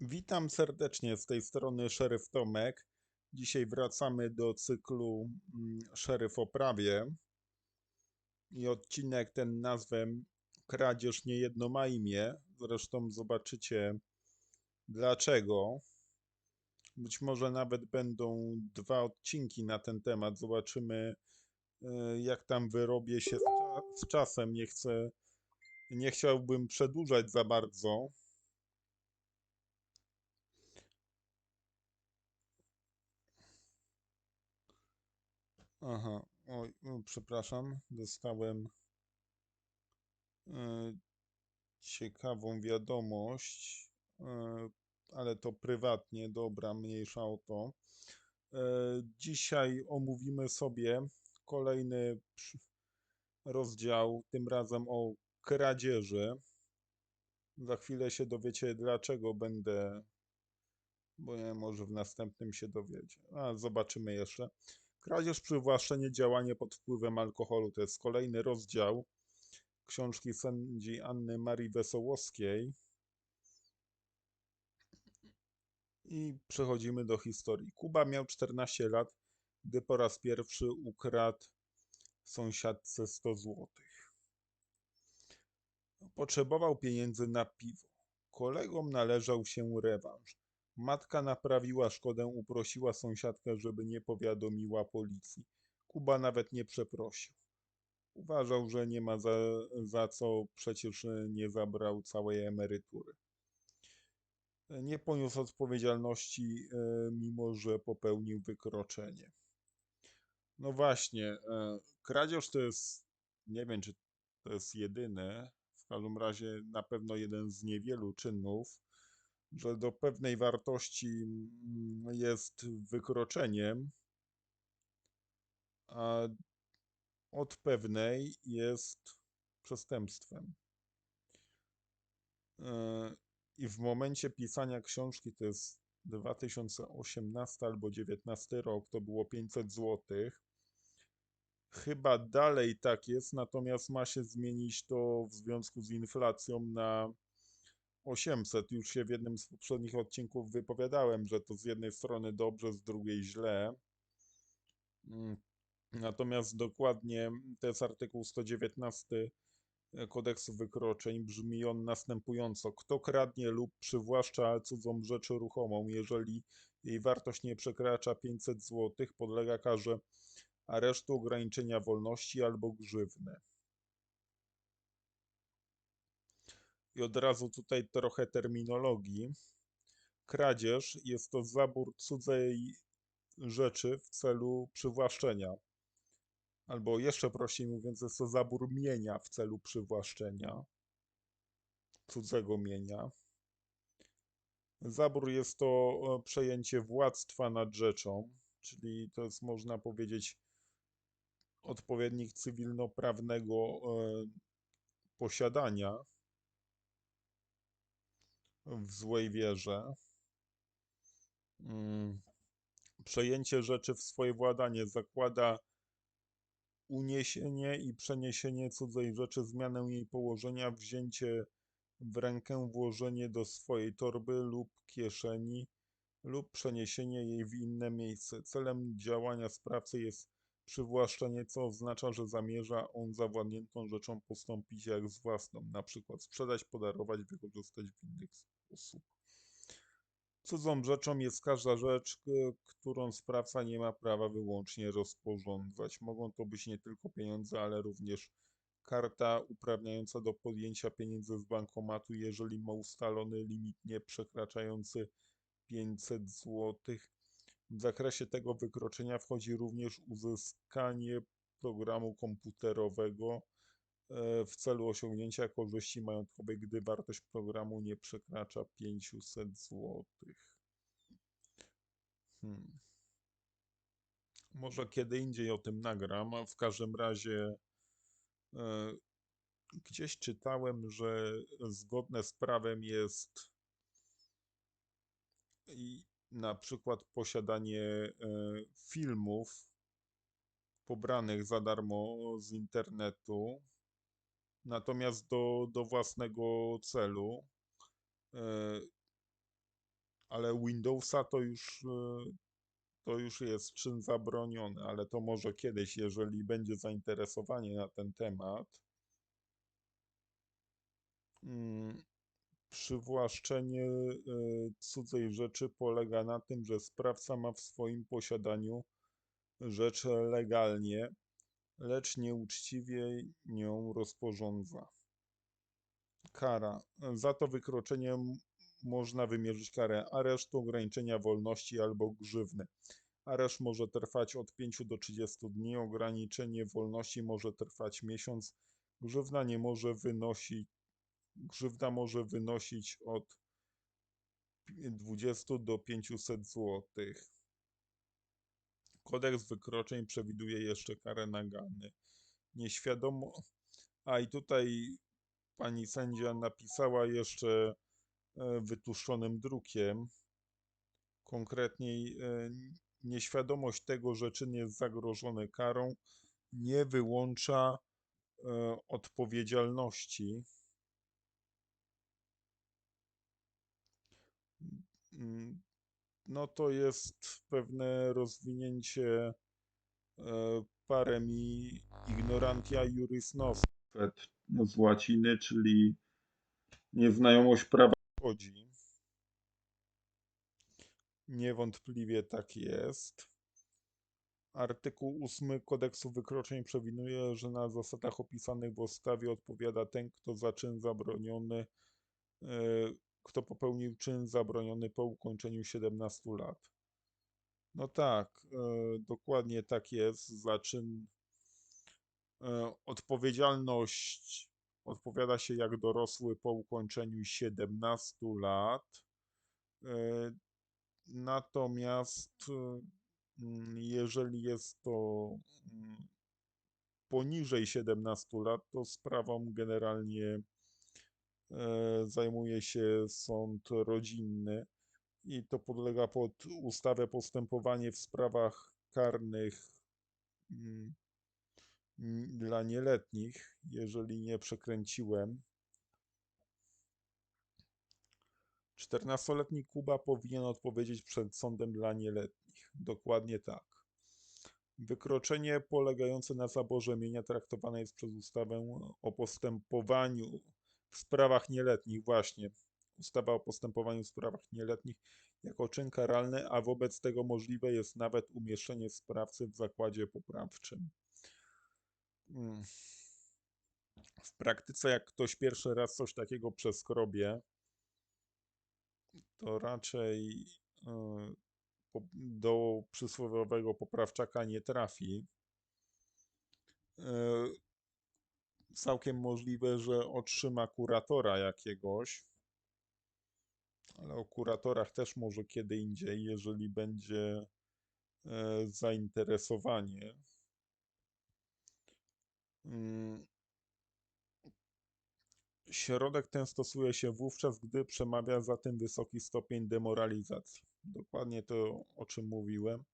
Witam serdecznie z tej strony Szeryf Tomek. Dzisiaj wracamy do cyklu mm, Szeryf o prawie. I odcinek ten nazwę Kradzież niejedno ma imię. Zresztą zobaczycie dlaczego. Być może nawet będą dwa odcinki na ten temat. Zobaczymy, e, jak tam wyrobię się z czasem. Nie chcę, nie chciałbym przedłużać za bardzo. Aha, oj, o, przepraszam, dostałem e, ciekawą wiadomość, e, ale to prywatnie, dobra, mniejsza o to. E, dzisiaj omówimy sobie kolejny rozdział, tym razem o kradzieży. Za chwilę się dowiecie, dlaczego będę, bo nie, może w następnym się dowiecie. A, zobaczymy jeszcze. Kradzież, przywłaszczenie, działanie pod wpływem alkoholu. To jest kolejny rozdział książki sędzi Anny Marii Wesołowskiej. I przechodzimy do historii. Kuba miał 14 lat, gdy po raz pierwszy ukradł sąsiadce 100 złotych. Potrzebował pieniędzy na piwo. Kolegom należał się rewanż. Matka naprawiła szkodę, uprosiła sąsiadkę, żeby nie powiadomiła policji. Kuba nawet nie przeprosił. Uważał, że nie ma za, za co, przecież e, nie zabrał całej emerytury. Nie poniósł odpowiedzialności, e, mimo że popełnił wykroczenie. No właśnie, e, kradzież to jest, nie wiem czy to jest jedyne, w każdym razie na pewno jeden z niewielu czynów, że do pewnej wartości mm, jest wykroczeniem, a od pewnej jest przestępstwem. E, I w momencie pisania książki, to jest 2018 albo 2019 rok, to było 500 zł. Chyba dalej tak jest, natomiast ma się zmienić to w związku z inflacją na 800. Już się w jednym z poprzednich odcinków wypowiadałem, że to z jednej strony dobrze, z drugiej źle. Mm, Natomiast dokładnie to jest artykuł 119 kodeksu wykroczeń. Brzmi on następująco. Kto kradnie lub przywłaszcza cudzą rzecz ruchomą, jeżeli jej wartość nie przekracza 500 zł, podlega karze aresztu, ograniczenia wolności albo grzywny. I od razu tutaj trochę terminologii. Kradzież jest to zabór cudzej rzeczy w celu przywłaszczenia. Albo jeszcze prościej mówiąc, jest to zabór mienia w celu przywłaszczenia cudzego mienia. Zabór jest to e, przejęcie władztwa nad rzeczą, czyli to jest, można powiedzieć, odpowiednik cywilnoprawnego e, posiadania w złej wierze. Mm, Przejęcie rzeczy w swoje władanie zakłada uniesienie i przeniesienie cudzej rzeczy, zmianę jej położenia, wzięcie w rękę, włożenie do swojej torby lub kieszeni lub przeniesienie jej w inne miejsce. Celem działania sprawcy jest przywłaszczenie, co oznacza, że zamierza on zawładniętą rzeczą postąpić jak z własną, na przykład sprzedać, podarować, wykorzystać w inny Cudzą rzeczą jest każda rzecz, którą sprawca nie ma prawa wyłącznie rozporządzać. Mogą to być nie tylko pieniądze, ale również karta uprawniająca do podjęcia pieniędzy z bankomatu, jeżeli ma ustalony limit nie przekraczający 500 zł. W zakresie tego wykroczenia wchodzi również uzyskanie programu komputerowego w celu osiągnięcia korzyści majątkowej, gdy wartość programu nie przekracza 500 zł. Hmm. Może kiedy indziej o tym nagram, w każdym razie e, gdzieś czytałem, że zgodne z prawem jest i na przykład posiadanie e, filmów pobranych za darmo z internetu, natomiast do, do własnego celu. E, ale Windowsa to już, e, to już jest czyn zabroniony, ale to może kiedyś, jeżeli będzie zainteresowanie na ten temat. Mm, Przywłaszczenie e, cudzej rzeczy polega na tym, że sprawca ma w swoim posiadaniu rzecz legalnie, lecz nieuczciwie nią rozporządza. Kara. Za to wykroczenie można wymierzyć karę aresztu, ograniczenia wolności albo grzywny. Areszt może trwać od 5 do 30 dni, ograniczenie wolności może trwać miesiąc, grzywna nie może wynosić, grzywna może wynosić od 20 do 500 zł. Kodeks wykroczeń przewiduje jeszcze karę nagany. Nieświadomo. A i tutaj pani sędzia napisała jeszcze e, wytłuszczonym drukiem, konkretniej e, nieświadomość tego, że czyn jest zagrożony karą, nie wyłącza e, odpowiedzialności. No to jest pewne rozwinięcie e, paremi ignorantia juris nostra z łaciny, czyli nieznajomość prawa chodzi. Niewątpliwie tak jest. Artykuł 8 kodeksu wykroczeń przewiduje, że na zasadach opisanych w ustawie odpowiada ten, kto za czyn zabroniony, e, kto popełnił czyn zabroniony po ukończeniu 17 lat. No tak, e, dokładnie tak jest. Za czyn e, odpowiedzialność odpowiada się jak dorosły po ukończeniu 17 lat. E, Natomiast mm, jeżeli jest to mm, poniżej 17 lat, to sprawą generalnie zajmuje się sąd rodzinny i to podlega pod ustawę postępowanie w sprawach karnych mm, dla nieletnich, jeżeli nie przekręciłem. 14-letni Kuba powinien odpowiedzieć przed sądem dla nieletnich. Dokładnie tak. Wykroczenie polegające na zaborze mienia traktowane jest przez ustawę o postępowaniu w sprawach nieletnich, właśnie. Ustawa o postępowaniu w sprawach nieletnich jako czyn karalny, a wobec tego możliwe jest nawet umieszczenie sprawcy w zakładzie poprawczym. Mm. W praktyce, jak ktoś pierwszy raz coś takiego przeskrobie, to raczej e, do przysłowiowego poprawczaka nie trafi. Całkiem możliwe, że otrzyma kuratora jakiegoś, ale o kuratorach też może kiedy indziej, jeżeli będzie e, zainteresowanie. Mm. Środek ten stosuje się wówczas, gdy przemawia za tym wysoki stopień demoralizacji. Dokładnie to, o czym mówiłem.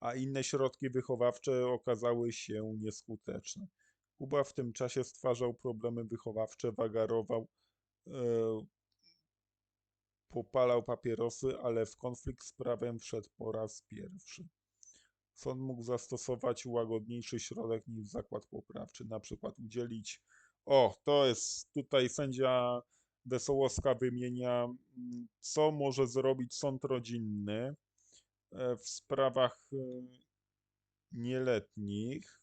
A inne środki wychowawcze okazały się nieskuteczne. Kuba w tym czasie stwarzał problemy wychowawcze, wagarował, e, popalał papierosy, ale w konflikt z prawem wszedł po raz pierwszy. Sąd mógł zastosować łagodniejszy środek niż zakład poprawczy, na przykład udzielić o, to jest tutaj sędzia Wesołowska wymienia, mm, co może zrobić sąd rodzinny e, w sprawach e, nieletnich,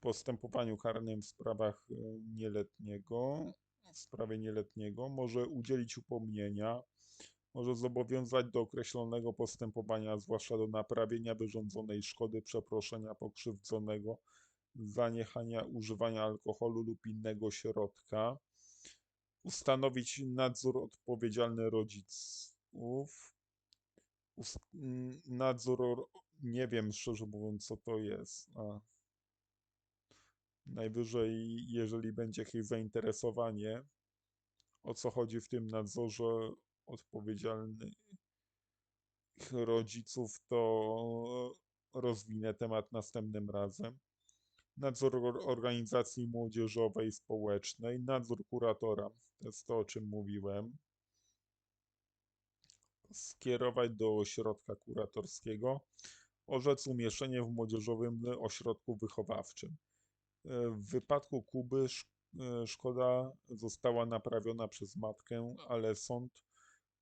postępowaniu karnym w sprawach e, nieletniego, w sprawie nieletniego, może udzielić upomnienia, może zobowiązać do określonego postępowania, zwłaszcza do naprawienia wyrządzonej szkody, przeproszenia pokrzywdzonego, zaniechania używania alkoholu lub innego środka, ustanowić nadzór odpowiedzialny rodziców, nadzór, nie wiem szczerze mówiąc co to jest. A. Najwyżej, jeżeli będzie jakieś zainteresowanie, o co chodzi w tym nadzorze odpowiedzialnych rodziców, to rozwinę temat następnym razem nadzór or- organizacji młodzieżowej, społecznej, nadzór kuratora. To jest to, o czym mówiłem. skierować do ośrodka kuratorskiego, orzec umieszczenie w młodzieżowym ośrodku wychowawczym. E, W wypadku Kuby e, szkoda została naprawiona przez matkę, ale sąd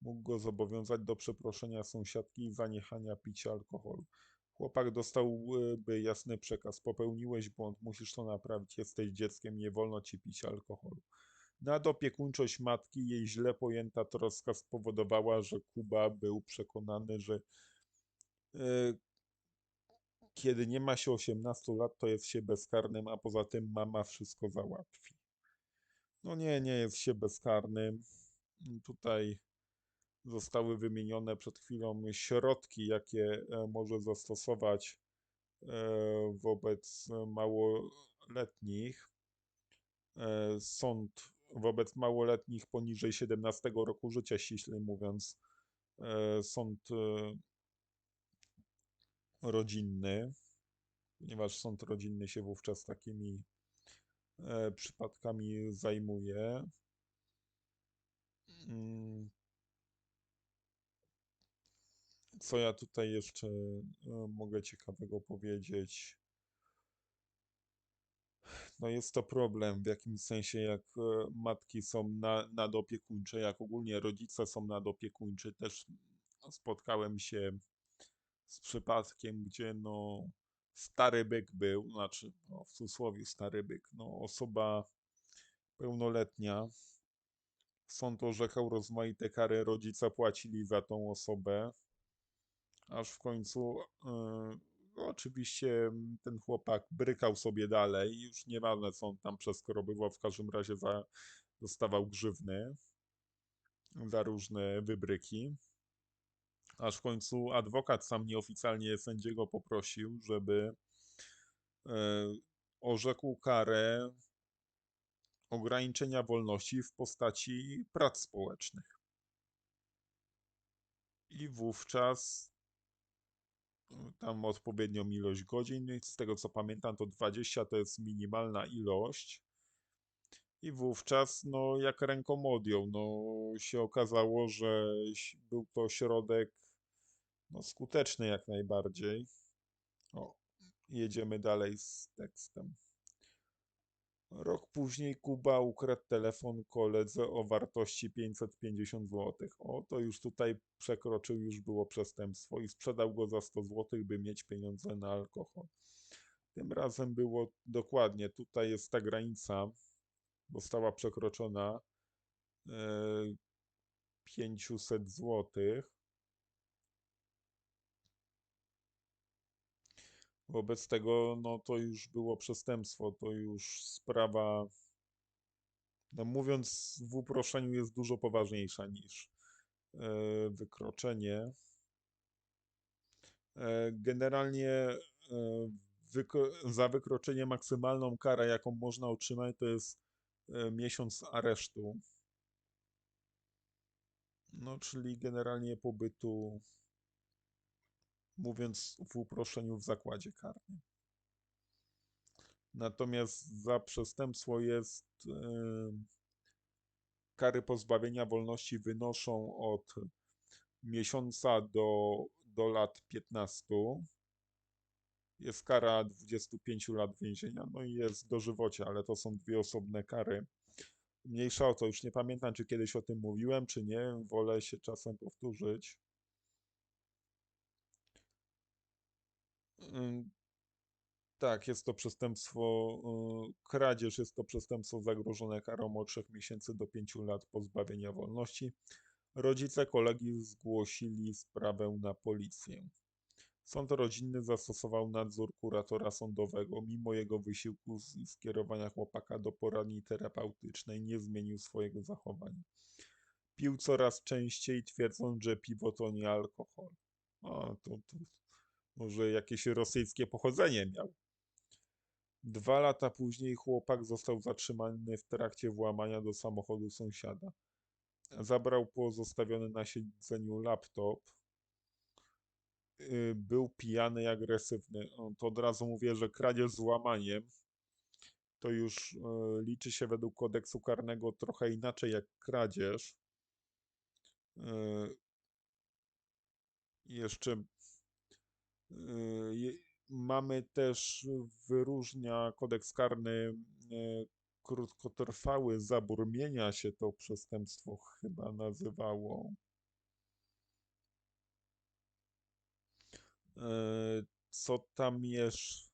mógł go zobowiązać do przeproszenia sąsiadki i zaniechania picia alkoholu. Chłopak dostałby jasny przekaz: popełniłeś błąd, musisz to naprawić, jesteś dzieckiem, nie wolno ci pić alkoholu. Nadopiekuńczość matki, jej źle pojęta troska spowodowała, że Kuba był przekonany, że e, kiedy nie ma się 18 lat, to jest się bezkarnym, a poza tym mama wszystko załatwi. No nie, nie jest się bezkarnym. Tutaj zostały wymienione przed chwilą środki, jakie e, może zastosować e, wobec małoletnich. E, Sąd wobec małoletnich poniżej 17 roku życia, ściślej mówiąc, sąd rodzinny, ponieważ sąd rodzinny się wówczas takimi e, przypadkami zajmuje. Mm. Co ja tutaj jeszcze e, mogę ciekawego powiedzieć? No jest to problem w jakimś sensie, jak e, matki są na, nadopiekuńcze, jak ogólnie rodzice są nadopiekuńczy. Też spotkałem się z przypadkiem, gdzie no stary byk był, znaczy no, w cudzysłowie stary byk, no osoba pełnoletnia. Sąd orzekał rozmaite kary, rodzice płacili za tą osobę, aż w końcu no, oczywiście ten chłopak brykał sobie dalej, już nieważne co on tam przeskorobywał, w każdym razie za, dostawał grzywny za różne wybryki. Aż w końcu adwokat sam nieoficjalnie sędziego poprosił, żeby e, orzekł karę ograniczenia wolności w postaci prac społecznych. I wówczas y, tam odpowiednią ilość godzin, z tego co pamiętam, to 20 to jest minimalna ilość. I wówczas, no, jak ręką odjął, no, się okazało, że był to środek no, skuteczny jak najbardziej. O, jedziemy dalej z tekstem. Rok później Kuba ukradł telefon koledze o wartości 550 zł. O, to już tutaj przekroczył, już było przestępstwo i sprzedał go za 100 zł, by mieć pieniądze na alkohol. Tym razem było dokładnie, tutaj jest ta granica, została przekroczona e, 500 zł. Wobec tego, no to już było przestępstwo, to już sprawa, no mówiąc w uproszczeniu, jest dużo poważniejsza niż e, wykroczenie. E, Generalnie e, za wykroczenie maksymalną karę, jaką można otrzymać, to jest miesiąc aresztu. No, czyli generalnie pobytu, mówiąc w uproszczeniu, w zakładzie karnym. Natomiast za przestępstwo jest e, kary pozbawienia wolności wynoszą od miesiąca do, do lat 15. Jest kara 25 lat więzienia, no i jest dożywocie, ale to są dwie osobne kary. Mniejsza o to, już nie pamiętam, czy kiedyś o tym mówiłem, czy nie, wolę się czasem powtórzyć. Tak, jest to przestępstwo, y, kradzież jest to przestępstwo zagrożone karą od 3 miesięcy do 5 lat pozbawienia wolności. Rodzice kolegi zgłosili sprawę na policję. Sąd rodzinny zastosował nadzór kuratora sądowego. Mimo jego wysiłku i skierowania chłopaka do poradni terapeutycznej nie zmienił swojego zachowania. Pił coraz częściej, twierdząc, że piwo to nie alkohol. O, to, to może jakieś rosyjskie pochodzenie miał. Dwa lata później chłopak został zatrzymany w trakcie włamania do samochodu sąsiada. Zabrał pozostawiony na siedzeniu laptop. Y, Był pijany i agresywny. To od razu mówię, że kradzież z włamaniem to już y, liczy się według kodeksu karnego trochę inaczej jak kradzież. Y, jeszcze je- mamy też, wyróżnia kodeks karny y, krótkotrwały zabór mienia się to przestępstwo chyba nazywało. E, Co tam jeszcze?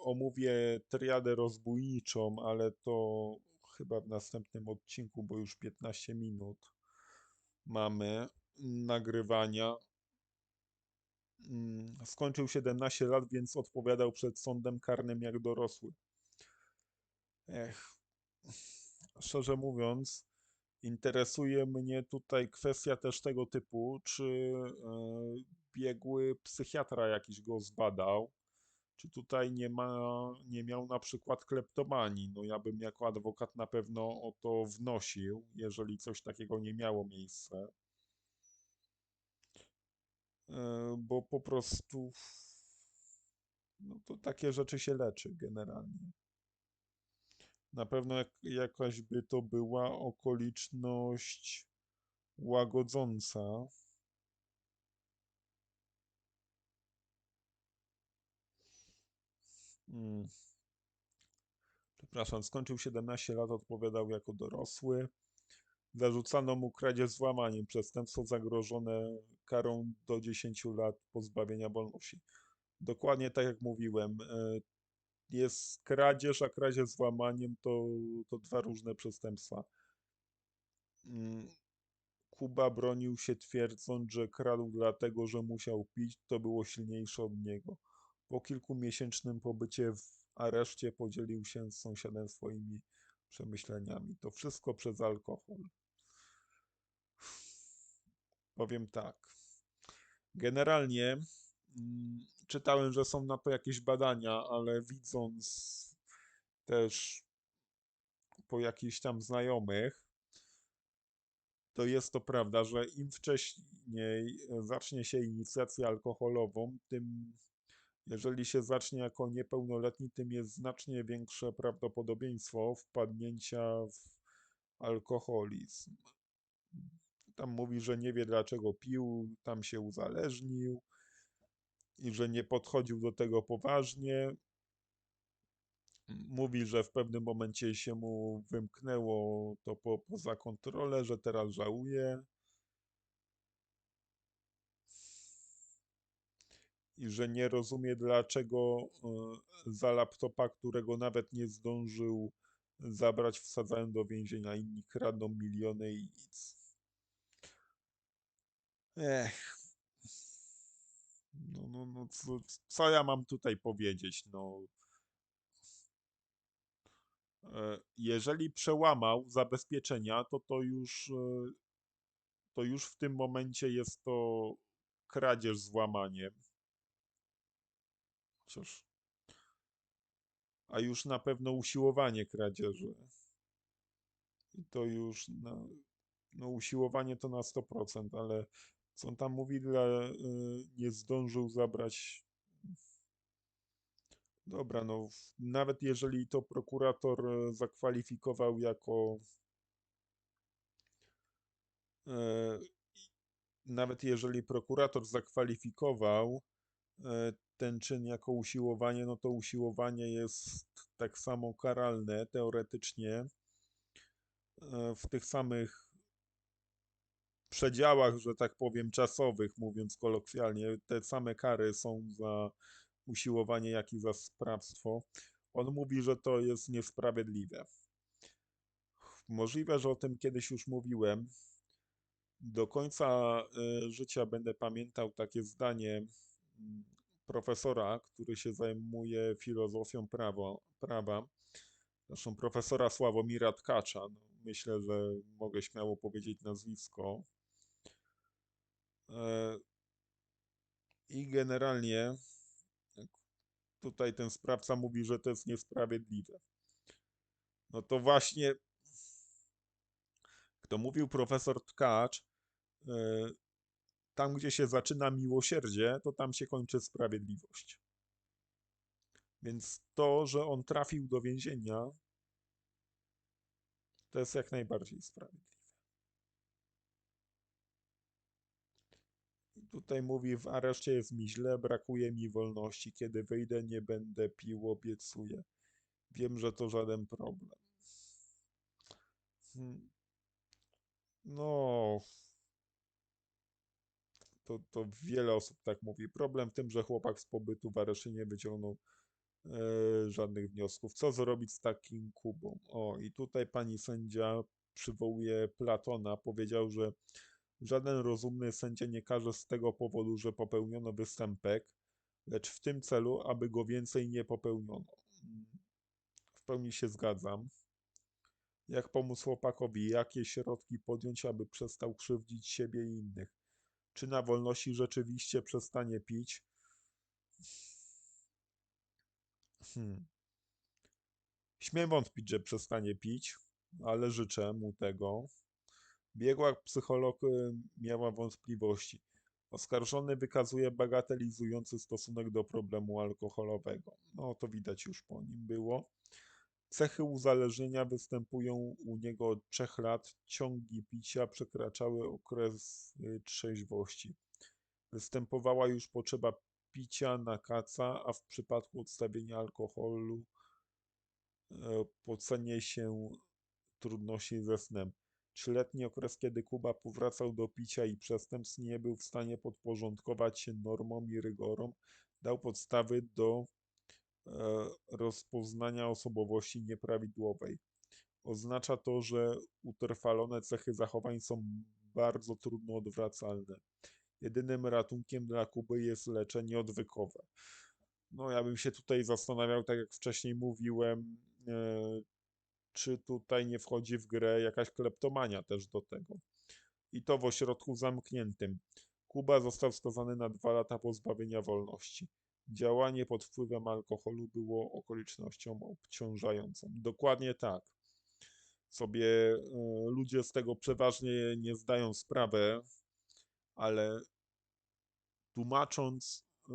Omówię triadę rozbójniczą, ale to chyba w następnym odcinku, bo już 15 minut mamy nagrywania. Mm, Skończył 17 lat, więc odpowiadał przed sądem karnym jak dorosły. Ech, szczerze mówiąc, interesuje mnie tutaj kwestia też tego typu, czy e, biegły psychiatra jakiś go zbadał, czy tutaj nie ma, nie miał na przykład kleptomanii. No ja bym jako adwokat na pewno o to wnosił, jeżeli coś takiego nie miało miejsca. E, Bo po prostu no to takie rzeczy się leczy generalnie. Na pewno jak, jakaś by to była okoliczność łagodząca. Mm. Przepraszam, skończył 17 lat, odpowiadał jako dorosły. Zarzucano mu kradzież z włamaniem, przestępstwo zagrożone karą do 10 lat pozbawienia wolności. Dokładnie tak jak mówiłem, e, jest kradzież, a kradzież z włamaniem to, to dwa różne przestępstwa. Mm, Kuba bronił się twierdząc, że kradł dlatego, że musiał pić, to było silniejsze od niego. Po kilkumiesięcznym pobycie w areszcie podzielił się z sąsiadem swoimi przemyśleniami. To wszystko przez alkohol. Powiem tak. Generalnie mm, czytałem, że są na to jakieś badania, ale widząc też po jakichś tam znajomych, to jest to prawda, że im wcześniej zacznie się inicjację alkoholową, tym jeżeli się zacznie jako niepełnoletni, tym jest znacznie większe prawdopodobieństwo wpadnięcia w alkoholizm. Tam mówi, że nie wie dlaczego pił, tam się uzależnił i że nie podchodził do tego poważnie. Mówi, że w pewnym momencie się mu wymknęło to po, poza kontrolę, że teraz żałuje. I że nie rozumie, dlaczego e, za laptopa, którego nawet nie zdążył zabrać, wsadzają do więzienia. Inni kradną miliony i nic. Ech. No, no, no, co, co ja mam tutaj powiedzieć? No. E, Jeżeli przełamał zabezpieczenia, to to już, e, to już w tym momencie jest to kradzież z włamaniem. Chociaż. A już na pewno usiłowanie kradzieży. I to już na, no usiłowanie to na 100%, ale co on tam mówi, dla, y, nie zdążył zabrać. Dobra, no nawet jeżeli to prokurator e, zakwalifikował jako e, nawet jeżeli prokurator zakwalifikował e, ten czyn jako usiłowanie, no to usiłowanie jest tak samo karalne teoretycznie e, w tych samych przedziałach, że tak powiem, czasowych, mówiąc kolokwialnie. Te same kary są za usiłowanie, jak i za sprawstwo. On mówi, że to jest niesprawiedliwe. Możliwe, że o tym kiedyś już mówiłem. Do końca e, życia będę pamiętał takie zdanie mm, profesora, który się zajmuje filozofią prawa, prawa. Zresztą profesora Sławomira Tkacza. No, myślę, że mogę śmiało powiedzieć nazwisko. E, I generalnie tutaj ten sprawca mówi, że to jest niesprawiedliwe. No to właśnie, kto mówił profesor Tkacz, e, tam gdzie się zaczyna miłosierdzie, to tam się kończy sprawiedliwość. Więc to, że on trafił do więzienia, to jest jak najbardziej sprawiedliwe. Tutaj mówi, w areszcie jest mi źle, brakuje mi wolności. Kiedy wyjdę, nie będę pił, obiecuję. Wiem, że to żaden problem. Hmm. No, to, to wiele osób tak mówi. Problem w tym, że chłopak z pobytu w areszcie nie wyciągnął e, żadnych wniosków. Co zrobić z takim Kubą? O, i tutaj pani sędzia przywołuje Platona. Powiedział, że żaden rozumny sędzia nie każe z tego powodu, że popełniono występek, lecz w tym celu, aby go więcej nie popełniono. W pełni się zgadzam. Jak pomóc chłopakowi? Jakie środki podjąć, aby przestał krzywdzić siebie i innych? Czy na wolności rzeczywiście przestanie pić? Hmm. Śmiem wątpić, że przestanie pić, ale życzę mu tego. Biegła psycholog y, miała wątpliwości. Oskarżony wykazuje bagatelizujący stosunek do problemu alkoholowego. No to widać już po nim było. Cechy uzależnienia występują u niego od trzech lat. Ciągi picia przekraczały okres y, trzeźwości. Występowała już potrzeba picia na kaca, a w przypadku odstawienia alkoholu pocenie się trudności ze snem. Trzyletni okres, kiedy Kuba powracał do picia i przestępstw, nie był w stanie podporządkować się normom i rygorom, dał podstawy do e, rozpoznania osobowości nieprawidłowej. Oznacza to, że utrwalone cechy zachowań są bardzo trudno odwracalne. Jedynym ratunkiem dla Kuby jest leczenie odwykowe. No, ja bym się tutaj zastanawiał, tak jak wcześniej mówiłem, e, czy tutaj nie wchodzi w grę jakaś kleptomania też do tego. I to w ośrodku zamkniętym. Kuba został skazany na dwa lata pozbawienia wolności. Działanie pod wpływem alkoholu było okolicznością obciążającą. Dokładnie tak. Sobie y, ludzie z tego przeważnie nie zdają sprawę, ale tłumacząc y,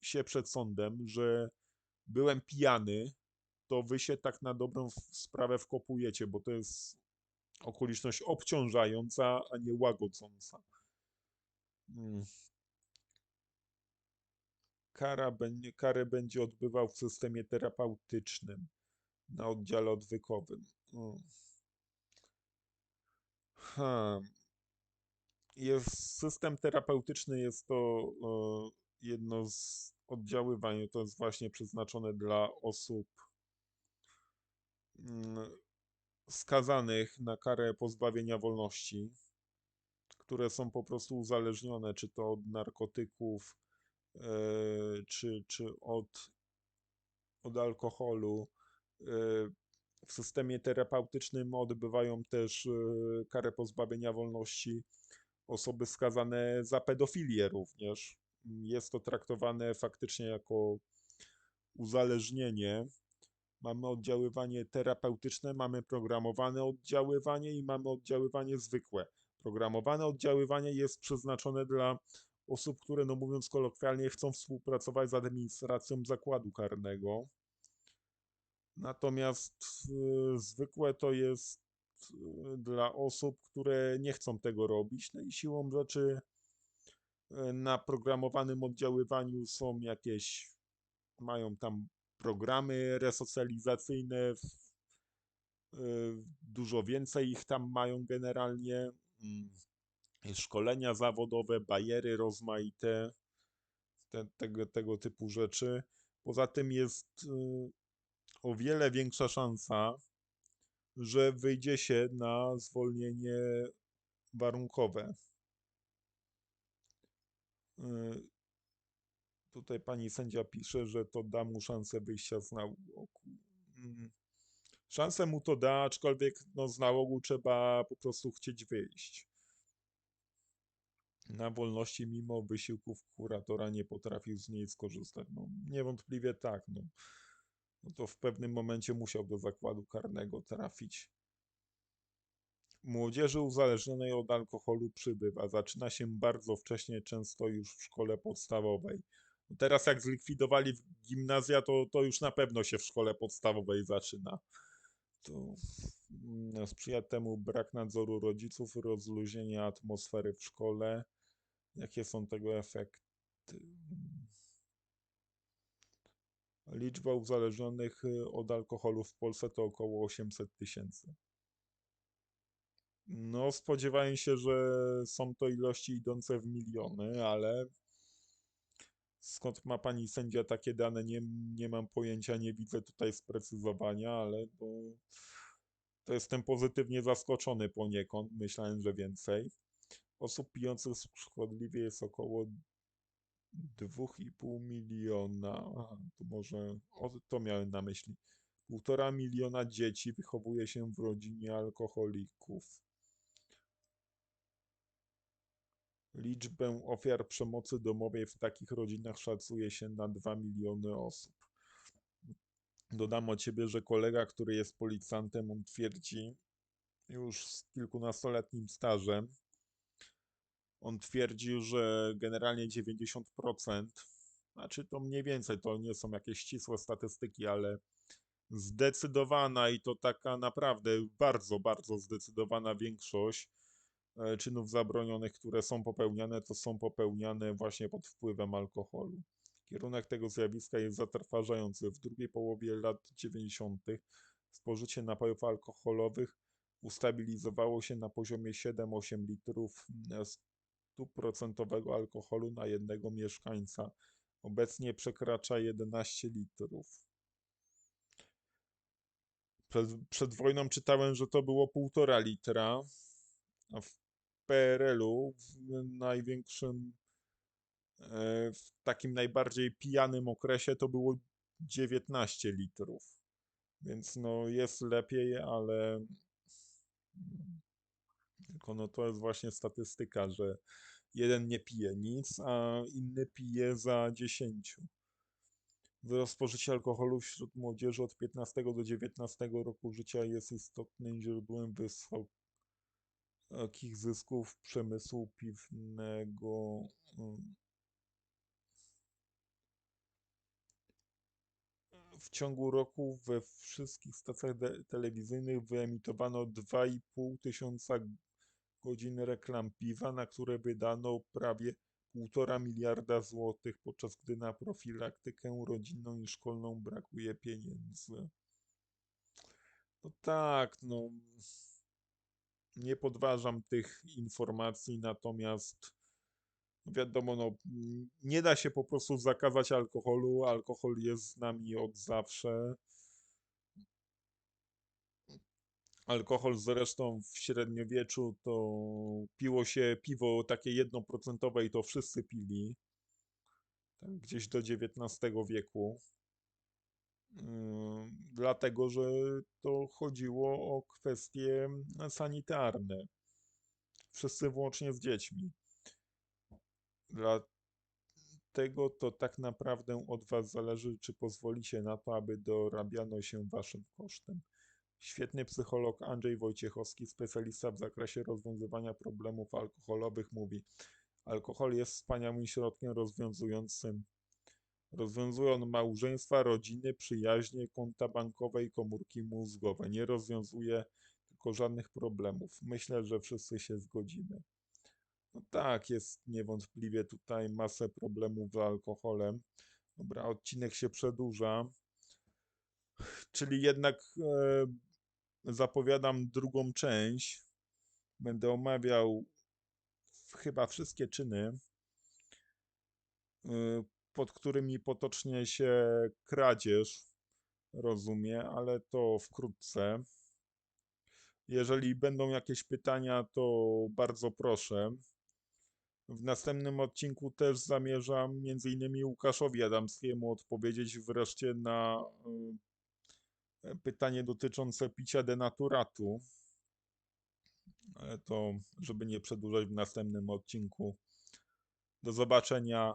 się przed sądem, że byłem pijany, to wy się tak na dobrą sprawę wkopujecie, bo to jest okoliczność obciążająca, a nie łagodząca. Hmm. Kara, karę będzie odbywał w systemie terapeutycznym na oddziale odwykowym. Hmm. Jest, system terapeutyczny jest to jedno z oddziaływań, to jest właśnie przeznaczone dla osób skazanych na karę pozbawienia wolności, które są po prostu uzależnione, czy to od narkotyków, e, czy, czy od, od alkoholu. E, w systemie terapeutycznym odbywają też e, karę pozbawienia wolności osoby skazane za pedofilię również. Jest to traktowane faktycznie jako uzależnienie Mamy oddziaływanie terapeutyczne, mamy programowane oddziaływanie i mamy oddziaływanie zwykłe. Programowane oddziaływanie jest przeznaczone dla osób, które, no mówiąc kolokwialnie, chcą współpracować z administracją zakładu karnego. Natomiast y, zwykłe to jest y, dla osób, które nie chcą tego robić. No i siłą rzeczy y, na programowanym oddziaływaniu są jakieś, mają tam programy resocjalizacyjne, y, dużo więcej ich tam mają generalnie, mm, szkolenia zawodowe, bajery rozmaite, te, tego, tego typu rzeczy. Poza tym jest y, o wiele większa szansa, że wyjdzie się na zwolnienie warunkowe. Tutaj pani sędzia pisze, że to da mu szansę wyjścia z nałogu. Mm. Szansę mu to da, aczkolwiek no, z nałogu trzeba po prostu chcieć wyjść. Na wolności, mimo wysiłków kuratora, nie potrafił z niej skorzystać. No, niewątpliwie tak. No. no to w pewnym momencie musiał do zakładu karnego trafić. Młodzieży uzależnionej od alkoholu przybywa. Zaczyna się bardzo wcześnie, często już w szkole podstawowej. Teraz jak zlikwidowali gimnazja, to, to już na pewno się w szkole podstawowej zaczyna. To mm, sprzyja temu brak nadzoru rodziców, rozluźnienia atmosfery w szkole, Jakie są tego efekty? Liczba uzależnionych y, od alkoholu w Polsce to około 800 tysięcy. No, spodziewałem się, że są to ilości idące w miliony, ale skąd ma pani sędzia takie dane, nie, nie mam pojęcia, nie widzę tutaj sprecyzowania, ale to, to jestem pozytywnie zaskoczony poniekąd. Myślałem, że więcej. Osób pijących szkodliwie jest około 2,5 miliona. Aha, to może o, to miałem na myśli. Półtora miliona dzieci wychowuje się w rodzinie alkoholików. Liczbę ofiar przemocy domowej w takich rodzinach szacuje się na 2 miliony osób. Dodam od ciebie, że kolega, który jest policjantem, on twierdzi już z kilkunastoletnim stażem, on twierdził, że generalnie 90%, znaczy to mniej więcej, to nie są jakieś ścisłe statystyki, ale zdecydowana i to taka naprawdę bardzo, bardzo zdecydowana większość czynów zabronionych, które są popełniane, to są popełniane właśnie pod wpływem alkoholu. Kierunek tego zjawiska jest zatrważający. W drugiej połowie lat 90. spożycie napojów alkoholowych ustabilizowało się na poziomie 7-8 litrów mm, stuprocentowego alkoholu na jednego mieszkańca. Obecnie przekracza 11 litrów. Przed, przed wojną czytałem, że to było 1,5 litra, a w PRL-u w największym, e, w takim najbardziej pijanym okresie to było 19 litrów. Więc no jest lepiej, ale tylko no to jest właśnie statystyka, że jeden nie pije nic, a inny pije za 10. Wzrost spożycia alkoholu wśród młodzieży od 15 do 19 roku życia jest istotnym źródłem wysokich zysków przemysłu piwnego. W ciągu roku we wszystkich stacjach telewizyjnych wyemitowano 2,5 tysiąca godzin reklam piwa, na które wydano prawie 1,5 miliarda złotych, podczas gdy na profilaktykę rodzinną i szkolną brakuje pieniędzy. No tak, no nie podważam tych informacji, natomiast wiadomo, no, nie da się po prostu zakazać alkoholu. Alkohol jest z nami od zawsze. Alkohol zresztą w średniowieczu to piło się piwo takie jednoprocentowe i to wszyscy pili. Tak, gdzieś do XIX wieku. Yy, dlatego, że to chodziło o kwestie sanitarne. Wszyscy włącznie z dziećmi. Dlatego to tak naprawdę od Was zależy, czy pozwolicie na to, aby dorabiano się Waszym kosztem. Świetny psycholog Andrzej Wojciechowski, specjalista w zakresie rozwiązywania problemów alkoholowych, mówi: Alkohol jest wspaniałym środkiem rozwiązującym. Rozwiązuje on małżeństwa, rodziny, przyjaźnie, konta bankowe i komórki mózgowe. Nie rozwiązuje tylko żadnych problemów. Myślę, że wszyscy się zgodzimy. No tak, jest niewątpliwie tutaj masę problemów z alkoholem. Dobra, odcinek się przedłuża. Czyli jednak e, zapowiadam drugą część. Będę omawiał chyba wszystkie czyny, y, pod którymi potocznie się kradzież rozumie, ale to wkrótce. Jeżeli będą jakieś pytania, to bardzo proszę. W następnym odcinku też zamierzam innymi Łukaszowi Adamskiemu odpowiedzieć wreszcie na y, pytanie dotyczące picia denaturatu, ale to, żeby nie przedłużać w następnym odcinku. Do zobaczenia,